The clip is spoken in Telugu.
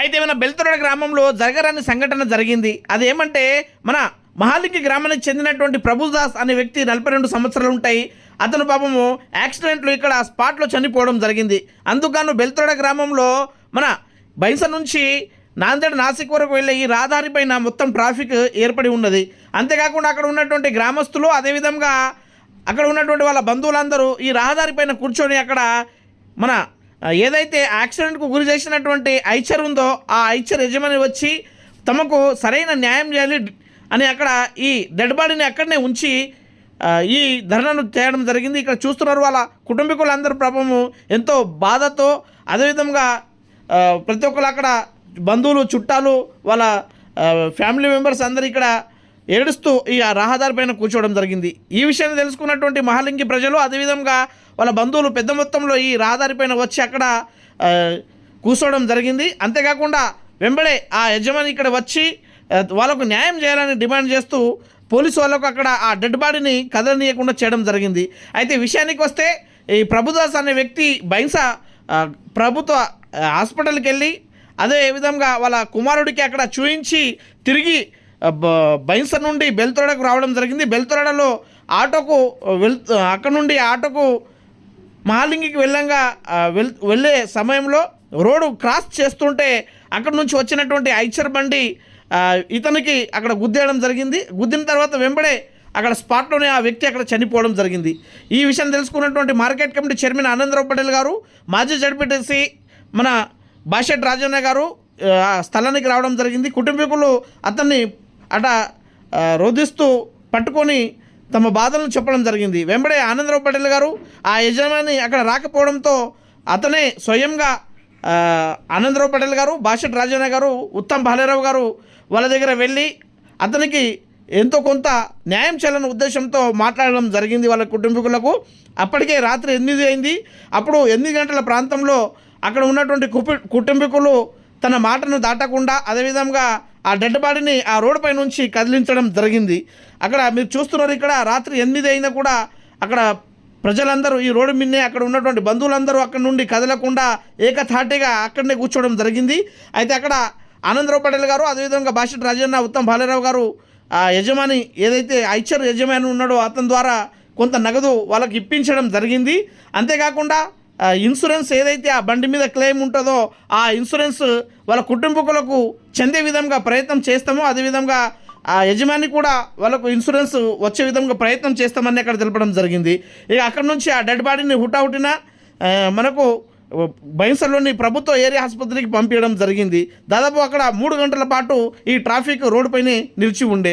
అయితే మన బెల్తొరడ గ్రామంలో జరగరాని సంఘటన జరిగింది. అదేమంటే మన మహాలింగి గ్రామానికి చెందినటువంటి ప్రభుదాస్ అనే వ్యక్తి నలభై రెండు సంవత్సరాలు ఉంటాయి. అతను పాపము యాక్సిడెంట్లో ఇక్కడ స్పాట్లో చనిపోవడం జరిగింది. అందుకను బెల్తొరడ గ్రామంలో మన బైస నుంచి నాందేడ్ నాసిక్ వరకు వెళ్ళే ఈ రహదారి పైన మొత్తం ట్రాఫిక్ ఏర్పడి ఉన్నది. అంతేకాకుండా అక్కడ ఉన్నటువంటి గ్రామస్తులు అదేవిధంగా అక్కడ ఉన్నటువంటి వాళ్ళ బంధువులందరూ ఈ రహదారి పైన కూర్చొని అక్కడ మన ఏదైతే యాక్సిడెంట్కు గురి చేసినటువంటి ఐచర్ ఉందో ఆ ఐచర్ యజమాని వచ్చి తమకు సరైన న్యాయం చేయాలి అని అక్కడ ఈ డెడ్ బాడీని అక్కడనే ఉంచి ఈ ధర్నాను చేయడం జరిగింది. ఇక్కడ చూస్తున్నారు వాళ్ళ కుటుంబీకులందరూ పాపము ఎంతో బాధతో అదేవిధంగా ప్రతి ఒక్కరు అక్కడ బంధువులు చుట్టాలు వాళ్ళ ఫ్యామిలీ మెంబర్స్ అందరు ఇక్కడ ఏడుస్తూ ఈ ఆ రహదారి పైన కూర్చోవడం జరిగింది. ఈ విషయాన్ని తెలుసుకున్నటువంటి మహాలింగి ప్రజలు అదేవిధంగా వాళ్ళ బంధువులు పెద్ద మొత్తంలో ఈ రహదారి పైన వచ్చి అక్కడ కూర్చోవడం జరిగింది. అంతేకాకుండా వెంబడే ఆ యజమాని ఇక్కడ వచ్చి వాళ్ళకు న్యాయం చేయాలని డిమాండ్ చేస్తూ పోలీసు వాళ్ళకు అక్కడ ఆ డెడ్ బాడీని కదలనీయకుండా చేయడం జరిగింది. అయితే విషయానికి వస్తే ఈ ప్రభుదాస్ అనే వ్యక్తి బైన్స ప్రభుత్వ హాస్పిటల్కి వెళ్ళి అదే విధంగా వాళ్ళ కుమారుడికి అక్కడ చూయించి తిరిగి బైన్స నుండి బెల్తొరడకు రావడం జరిగింది. బెల్తొరడలో ఆటోకు వెల్ అక్కడ నుండి ఆటోకు మహాలింగికి వెళ్ళంగా వెల్ వెళ్ళే సమయంలో రోడ్డు క్రాస్ చేస్తుంటే అక్కడ నుంచి వచ్చినటువంటి ఐచర్ బండి ఇతనికి అక్కడ గుద్దేయడం జరిగింది. గుద్దిన తర్వాత వెంబడే అక్కడ స్పాట్లోనే ఆ వ్యక్తి అక్కడ చనిపోవడం జరిగింది. ఈ విషయం తెలుసుకున్నటువంటి market committee chairman Anandrao Patel గారు మాజీ జడ్పీటీసీ మన బాషెట్ రాజన్న గారు ఆ స్థలానికి రావడం జరిగింది. కుటుంబీకులు అతన్ని అట రోధిస్తూ పట్టుకొని తమ బాధలను చెప్పడం జరిగింది. వెంబడే ఆనందరావు పటేల్ గారు ఆ యజమాని అక్కడ రాకపోవడంతో అతనే స్వయంగా ఆనందరావు పటేల్ గారు బాషెట్ రాజన్న గారు ఉత్తమ్ బాలేరావు గారు వాళ్ళ దగ్గర వెళ్ళి అతనికి ఎంతో కొంత న్యాయం చేయాలన్న ఉద్దేశంతో మాట్లాడడం జరిగింది వాళ్ళ కుటుంబీకులకు. అప్పటికే రాత్రి ఎనిమిది అయింది. అప్పుడు ఎనిమిది గంటల ప్రాంతంలో అక్కడ ఉన్నటువంటి కుపి కుటుంబీకులు తన మాటను దాటకుండా అదేవిధంగా ఆ డెడ్ బాడీని ఆ రోడ్డు పై నుంచి కదిలించడం జరిగింది. అక్కడ మీరు చూస్తున్నారు ఇక్కడ రాత్రి ఎనిమిది అయినా కూడా అక్కడ ప్రజలందరూ ఈ రోడ్డు మిన్నే అక్కడ ఉన్నటువంటి బంధువులందరూ అక్కడ నుండి కదలకుండా ఏకధాటిగా అక్కడనే కూర్చోవడం జరిగింది. అయితే అక్కడ ఆనందరావు పటేల్ గారు అదేవిధంగా బాషెట్ రాజన్న ఉత్తమ్ బాలేరావు గారు ఆ యజమాని ఏదైతే ఐచర్ యజమాని ఉన్నాడో అతని ద్వారా కొంత నగదు వాళ్ళకి ఇప్పించడం జరిగింది. అంతేకాకుండా ఇన్సూరెన్స్ ఏదైతే ఆ బండి మీద క్లెయిమ్ ఉంటుందో ఆ ఇన్సూరెన్స్ వాళ్ళ కుటుంబకులకు చెందే విధంగా ప్రయత్నం చేస్తామో. అదేవిధంగా ఆ యజమాని కూడా వాళ్ళకు ఇన్సూరెన్స్ వచ్చే విధంగా ప్రయత్నం చేస్తామని అక్కడ తెలపడం జరిగింది. ఇక అక్కడ నుంచి ఆ డెడ్ బాడీని హుటాహుటిన మనకు బైన్సర్లోని ప్రభుత్వ ఏరియా ఆసుపత్రికి పంపించడం జరిగింది. దాదాపు అక్కడ మూడు గంటల పాటు ఈ ట్రాఫిక్ రోడ్డుపైనే నిలిచి ఉండే.